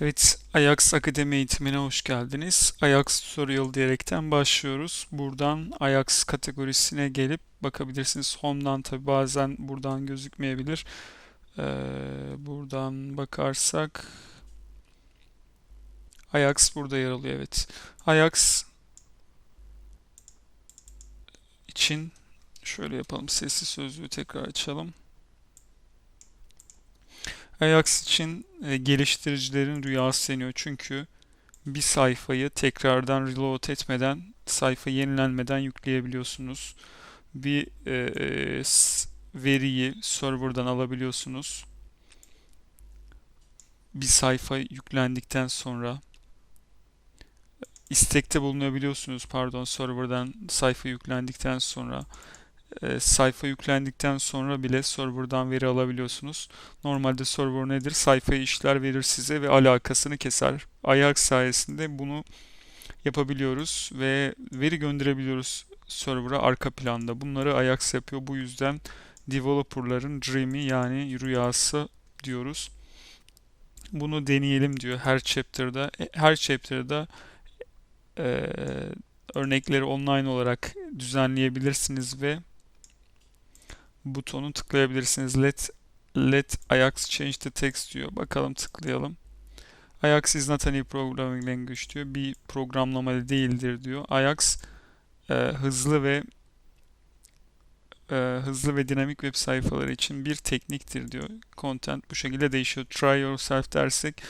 Evet, Ajax Akademi eğitimine hoş geldiniz. Ajax Tutorial diyerekten başlıyoruz. Buradan Ajax kategorisine gelip bakabilirsiniz. Home'dan tabi bazen buradan gözükmeyebilir. Ee, buradan bakarsak Ajax burada yer alıyor. Evet. Ajax için şöyle yapalım. Sesli sözlüğü tekrar açalım. Ajax için e, geliştiricilerin rüyası deniyor. Çünkü bir sayfayı tekrardan reload etmeden, sayfa yenilenmeden yükleyebiliyorsunuz. Bir e, e, veriyi serverdan alabiliyorsunuz. Bir sayfa yüklendikten sonra istekte bulunabiliyorsunuz pardon serverdan sayfa yüklendikten sonra e, sayfa yüklendikten sonra bile serverdan veri alabiliyorsunuz. Normalde server nedir? Sayfayı işler verir size ve alakasını keser. Ajax sayesinde bunu yapabiliyoruz ve veri gönderebiliyoruz server'a arka planda. Bunları Ajax yapıyor. Bu yüzden developerların dream'i yani rüyası diyoruz. Bunu deneyelim diyor her chapter'da. E, her chapter'da e, örnekleri online olarak düzenleyebilirsiniz ve butonu tıklayabilirsiniz. Let Let Ajax change the text diyor. Bakalım tıklayalım. Ajax is not a new programming language diyor. Bir programlama değildir diyor. Ajax e, hızlı ve e, hızlı ve dinamik web sayfaları için bir tekniktir diyor. Content bu şekilde değişiyor. Try yourself dersek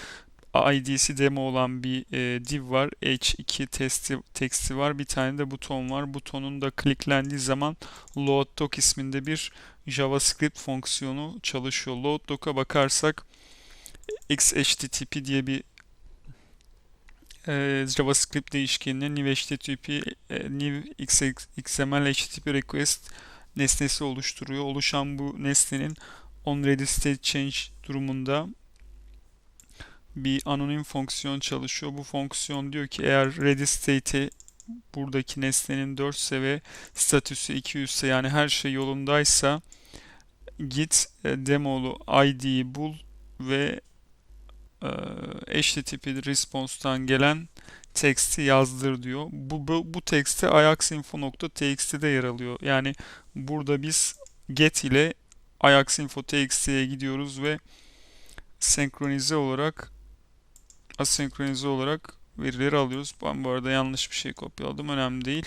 ID'si demo olan bir e, div var. H2 testi, teksti var. Bir tane de buton var. Butonun da kliklendiği zaman load doc isminde bir JavaScript fonksiyonu çalışıyor. Load doc'a bakarsak XHTTP diye bir e, JavaScript değişkenine new HTTP e, new XML HTTP request nesnesi oluşturuyor. Oluşan bu nesnenin on ready state change durumunda bir anonim fonksiyon çalışıyor. Bu fonksiyon diyor ki eğer ready state'i buradaki nesnenin 4 ise ve statüsü 200 ise yani her şey yolundaysa git e, demolu id'yi bul ve e, HTTP response'tan gelen teksti yazdır diyor. Bu, bu, bu tekste ajaxinfo.txt'de yer alıyor. Yani burada biz get ile ajaxinfo.txt'ye gidiyoruz ve senkronize olarak asenkronize olarak verileri alıyoruz. Ben bu arada yanlış bir şey kopyaladım. Önemli değil.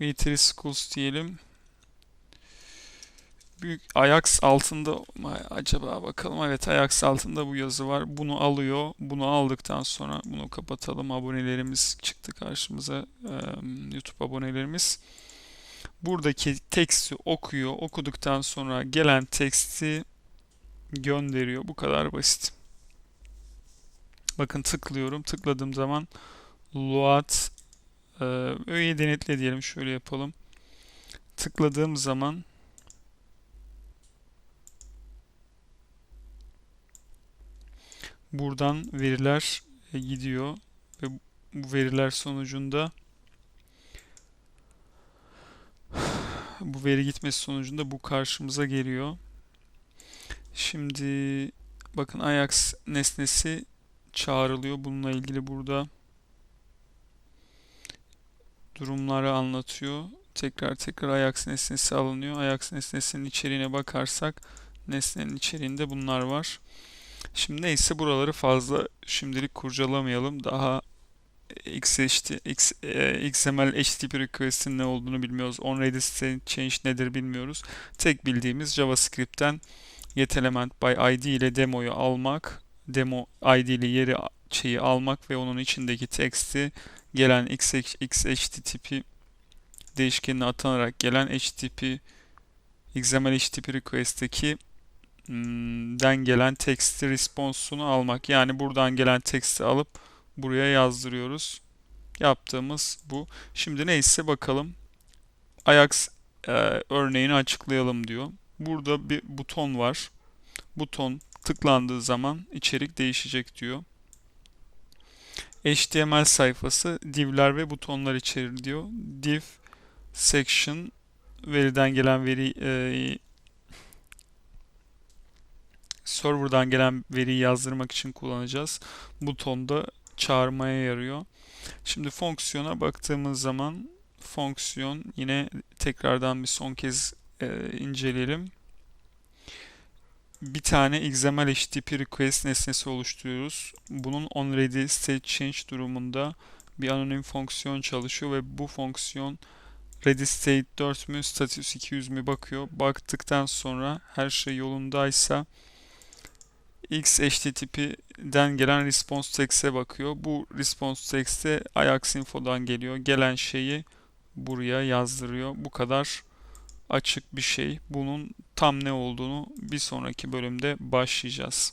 V3 Schools diyelim. Büyük Ajax altında acaba bakalım. Evet Ajax altında bu yazı var. Bunu alıyor. Bunu aldıktan sonra bunu kapatalım. Abonelerimiz çıktı karşımıza. YouTube abonelerimiz. Buradaki teksti okuyor. Okuduktan sonra gelen teksti gönderiyor. Bu kadar basit. Bakın tıklıyorum. Tıkladığım zaman load e, öğeyi denetle diyelim. Şöyle yapalım. Tıkladığım zaman buradan veriler e, gidiyor ve bu veriler sonucunda bu veri gitmesi sonucunda bu karşımıza geliyor. Şimdi bakın Ajax nesnesi çağrılıyor. Bununla ilgili burada durumları anlatıyor. Tekrar tekrar Ajax nesnesi alınıyor. Ajax nesnesinin içeriğine bakarsak nesnenin içeriğinde bunlar var. Şimdi neyse buraları fazla şimdilik kurcalamayalım. Daha XHT, X, e, XML HTTP request'in ne olduğunu bilmiyoruz. OnReady state change nedir bilmiyoruz. Tek bildiğimiz JavaScript'ten getElement by ID ile demoyu almak demo ID'li yeri şeyi almak ve onun içindeki teksti gelen XHTTP değişkenine atanarak gelen HTTP XML HTTP request'teki hmm, den gelen teksti response'unu almak. Yani buradan gelen teksti alıp buraya yazdırıyoruz. Yaptığımız bu. Şimdi neyse bakalım. Ajax e, örneğini açıklayalım diyor. Burada bir buton var. Buton tıklandığı zaman içerik değişecek diyor. HTML sayfası divler ve butonlar içerir diyor. Div section veriden gelen veri e, server'dan gelen veriyi yazdırmak için kullanacağız. Buton da çağırmaya yarıyor. Şimdi fonksiyona baktığımız zaman fonksiyon yine tekrardan bir son kez e, inceleyelim. Bir tane XML HTTP request nesnesi oluşturuyoruz. Bunun onReady state change durumunda bir anonim fonksiyon çalışıyor ve bu fonksiyon ready state 4 mü status 200 mü bakıyor. Baktıktan sonra her şey yolundaysa X HTTP'den gelen response text'e bakıyor. Bu response text'e Ajax info'dan geliyor. Gelen şeyi buraya yazdırıyor. Bu kadar açık bir şey. Bunun tam ne olduğunu bir sonraki bölümde başlayacağız.